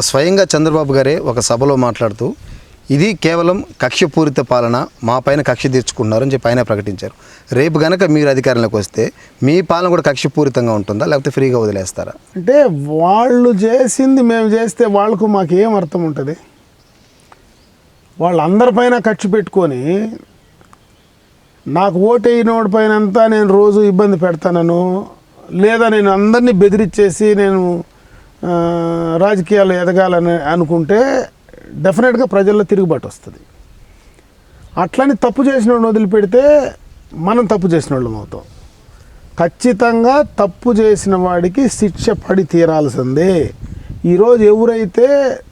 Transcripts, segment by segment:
స్వయంగా చంద్రబాబు గారే ఒక సభలో మాట్లాడుతూ ఇది కేవలం కక్షపూరిత పాలన మా పైన కక్ష తీర్చుకున్నారని చెప్పి ఆయన ప్రకటించారు. రేపు గనక మీరు అధికారంలోకి వస్తే మీ పాలన కూడా కక్షపూరితంగా ఉంటుందా? లేకపోతే ఫ్రీగా వదిలేస్తారా? అంటే వాళ్ళు చేసింది మేము చేస్తే వాళ్ళకు మాకు ఏం అర్థం ఉంటుంది? వాళ్ళందరిపైన ఖర్చు పెట్టుకొని నాకు ఓటేయినోడి పైన అంతా నేను రోజు ఇబ్బంది పెడతానను లేదా నేను అందరినీ బెదిరించేసి నేను రాజకీయాలు ఎదగాలని అనుకుంటే డెఫినెట్గా ప్రజల్లో తిరుగుబాటు వస్తుంది. అట్లని తప్పు చేసిన వాళ్ళని వదిలిపెడితే మనం తప్పు చేసిన వాళ్ళం అవుతాం. ఖచ్చితంగా తప్పు చేసిన వాడికి శిక్ష పడి తీరాల్సిందే. ఈరోజు ఎవరైతే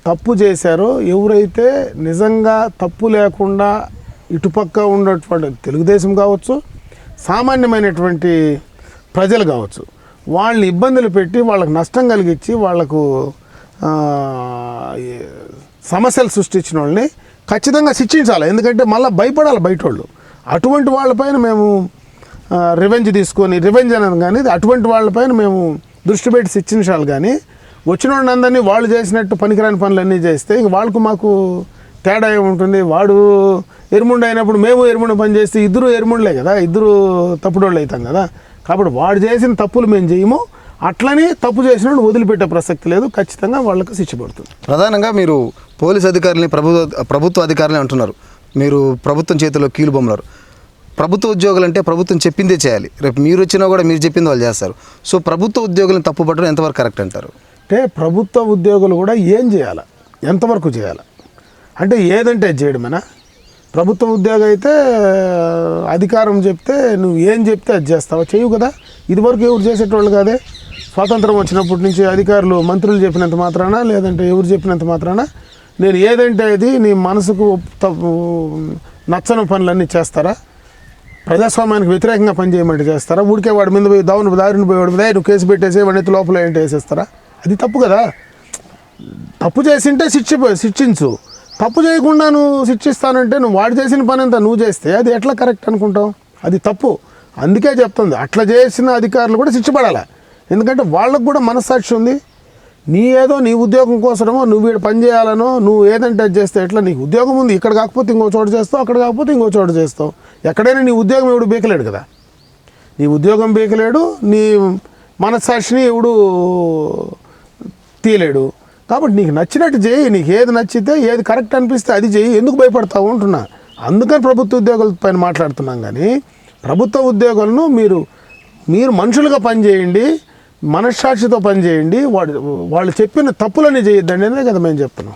తప్పు చేశారో ఎవరైతే నిజంగా తప్పు లేకుండా ఇటుపక్క ఉన్నటువంటి తెలుగుదేశం కావచ్చు సామాన్యమైనటువంటి ప్రజలు కావచ్చు వాళ్ళని ఇబ్బందులు పెట్టి వాళ్ళకు నష్టం కలిగించి వాళ్ళకు సమస్యలు సృష్టించిన వాళ్ళని ఖచ్చితంగా శిక్షించాలి. ఎందుకంటే మళ్ళీ భయపడాలి బయట వాళ్ళు అటువంటి వాళ్ళపైన మేము రివెంజ్ తీసుకొని రివెంజ్ అనేది కానీ అటువంటి వాళ్ళపైన మేము దృష్టి పెట్టి శిక్షించాలి కానీ వచ్చిన వాళ్ళందరినీ వాళ్ళు చేసినట్టు పనికిరాని పనులు అన్నీ చేస్తే ఇంక వాళ్ళకు మాకు తేడా ఏముంటుంది? వాడు ఎరుముండు అయినప్పుడు మేము ఎరుముండు పని చేస్తే ఇద్దరు ఎరుముండులే కదా? ఇద్దరు తప్పుడోళ్ళు అవుతాం కదా? కాబట్టి వాడు చేసిన తప్పులు మేము చేయము. అట్లని తప్పు చేసిన వదిలిపెట్టే ప్రసక్తి లేదు. ఖచ్చితంగా వాళ్ళకు శిక్ష పడుతుంది. ప్రధానంగా మీరు పోలీస్ అధికారులని ప్రభుత్వ ప్రభుత్వ అధికారులని అంటున్నారు. మీరు ప్రభుత్వం చేతిలో కీలు బొమ్మలారు. ప్రభుత్వ ఉద్యోగులు అంటే ప్రభుత్వం చెప్పిందే చేయాలి. రేపు మీరు వచ్చినా కూడా మీరు చెప్పింది వాళ్ళు చేస్తారు. సో ప్రభుత్వ ఉద్యోగులను తప్పుపట్టడం ఎంతవరకు కరెక్ట్ అంటారు? అంటే ప్రభుత్వ ఉద్యోగులు కూడా ఏం చేయాలి? ఎంతవరకు చేయాలి? అంటే ఏదంటే చేయడమేనా ప్రభుత్వ ఉద్యోగం అయితే అధికారం చెప్తే నువ్వు ఏం చెప్తే అది చేస్తావా? చేయవు కదా. ఇదివరకు ఎవరు చేసేటోళ్ళు కాదే. స్వాతంత్రం వచ్చినప్పటి నుంచి అధికారులు మంత్రులు చెప్పినంత మాత్రాన? లేదంటే ఎవరు చెప్పినంత మాత్రాన? నేను ఏదంటే అది నీ మనసుకు తప్పు నచ్చని పనులన్నీ చేస్తారా? ప్రజాస్వామ్యానికి వ్యతిరేకంగా పనిచేయమంటే చేస్తారా? ఊరికే వాడి మీద పోయి దావును దారిని పోయి వాడి మీద నువ్వు కేసు పెట్టేసి వాడి లోపల ఏంటి వేసేస్తారా? అది తప్పు కదా. తప్పు చేసింటే శిక్ష శిక్షించు. తప్పు చేయకుండా నువ్వు శిక్షిస్తానంటే నువ్వు వాడు చేసిన పని అంతా నువ్వు చేస్తే అది ఎట్లా కరెక్ట్ అనుకుంటావు? అది తప్పు. అందుకే చెప్తుంది అట్లా చేసిన అధికారులు కూడా శిక్షపడాలి. ఎందుకంటే వాళ్ళకు కూడా మనస్సాక్షి ఉంది. నీ ఏదో నీ ఉద్యోగం కోసమో నువ్వు వీడు పని చేయాలనో నువ్వు ఏదంటే అది చేస్తే ఎట్లా నీకు ఉద్యోగం ఉంది. ఇక్కడ కాకపోతే ఇంకో చోట చేస్తావు అక్కడ కాకపోతే ఇంకో చోట చేస్తావు. ఎక్కడైనా నీ ఉద్యోగం ఎవడు బీకలేడు కదా? నీ ఉద్యోగం బీకలేడు నీ మనస్సాక్షిని ఎవడు తీయలేడు. కాబట్టి నీకు నచ్చినట్టు చేయి నీకు ఏది నచ్చితే ఏది కరెక్ట్ అనిపిస్తే అది చేయి ఎందుకు భయపడతావు అంటున్నా. అందుకని ప్రభుత్వ ఉద్యోగుల పైన మాట్లాడుతున్నాం కానీ ప్రభుత్వ ఉద్యోగులను మీరు మీరు మనుషులుగా పనిచేయండి మనస్సాక్షితో పనిచేయండి వాడు వాళ్ళు చెప్పిన తప్పులని చేయొద్దండి అనే కదా మేము చెప్తున్నాం.